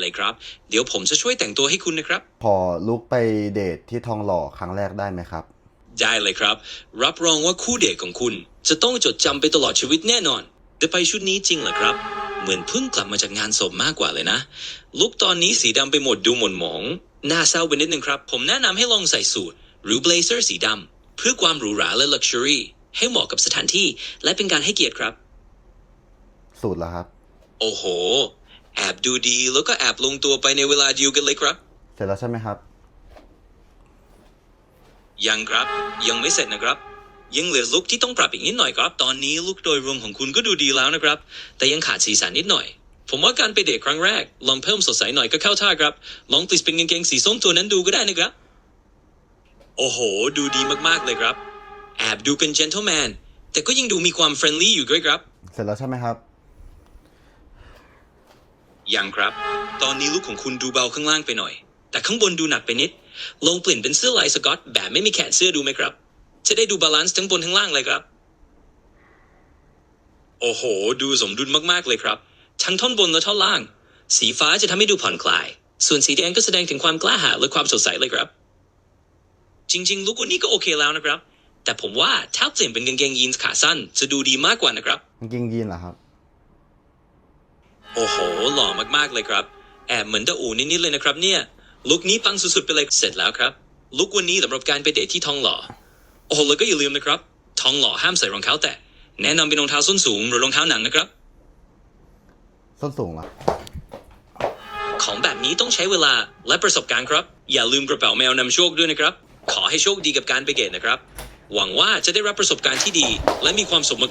เลยครับ เดี๋ยวผมจะช่วยแต่งตัวให้คุณนะครับ ขอลุกไปเดทที่ทองหล่อครั้งแรกได้ไหมครับ ได้เลยครับ รับรองว่าคู่เดทของคุณ จะต้องจดจำไปตลอดชีวิตแน่นอนแต่ไปชุดนี้จริงเหรอครับ เหมือนเพิ่งกลับมาจากงานศพมากกว่าเลยนะ ลุกตอนนี้สีดำไปหมดดูหม่นหมองหน้าเศร้าไปนิดนึงครับ ผมแนะนำให้ลองใส่สูทหรือเบลเซอร์สีดำเพื่อความหรูหราและลักชัวรี่ให้เหมาะกับสถานที่ และเป็นการให้เกียรติครับ สูตรแล้วครับ โอ้โห แอบดูดีแล้วก็แอบลงตัวไปในเวลาเดียวกันเลยครับ เสร็จแล้วใช่ไหมครับ ยังครับยังไม่เสร็จนะครับ ยังเหลือลุคที่ต้องปรับอีกนิดหน่อยครับ ตอนนี้ลุคโดยรวมของคุณก็ดูดีแล้วนะครับ แต่ยังขาดสีสันนิดหน่อย ผมว่าการไปเดทครั้งแรก ลองเพิ่มสดใสหน่อยก็เข้าท่าครับ ลองติดเป็นกางเกงสีส้มตัวนั้นดูก็ได้นะครับ โอ้โห ดูดีมากๆเลยครับ แอบดูเป็น gentleman แต่ก็ยังดูมีความ friendly อยู่ด้วยครับ เสร็จแล้วใช่ไหมครับ ยังครับ ตอนนี้ลุคของคุณดูเบาข้างล่างไปหน่อย แต่ข้างบนดูหนักไปนิด ลองเปลี่ยนเป็นเสื้อลายสกอตแบบไม่มีแขนเสื้อดูไหมครับ จะได้ดูบาลานซ์ทั้งบนทั้งล่างเลยครับ โอ้โห ดูสมดุลมากๆเลยครับ ทั้งท่อนบนและท่อนล่าง สีฟ้าจะทำให้ดูผ่อนคลาย ส่วนสีแดงก็แสดงถึงความกล้าหาญและความสดใสเลยครับ จริง ๆ ลุควันนี้ก็โอเคแล้วนะครับ แต่ผมว่าถ้าเปลี่ยนเป็นกางเกงยีนส์ขาสั้นจะดูดีมากกว่านะครับกางเกงยีนเหรอครับ โอ้โห หล่อมากๆเลยครับ แอบเหมือนตาอูนิดๆเลยนะครับเนี่ย ลุคนี้ปังสุดๆไปเลยเสร็จแล้วครับ ลุควันนี้สำหรับการไปเดทที่ทองหล่อ โอ้โหแล้วก็อย่าลืมนะครับ ทองหล่อห้ามใส่รองเท้าแตะ แนะนำเป็นรองเท้าส้นสูงหรือรองเท้าหนังนะครับ ส้นสูงเหรอ ของแบบนี้ต้องใช้เวลาและประสบการณ์ครับ อย่าลืมกระเป๋าแมวนำโชคด้วยนะครับ ขอให้โชคดีกับการไปเดทนะครับ หวังว่าจะได้รับประสบการณ์ที่ดี และมีความสุขมาก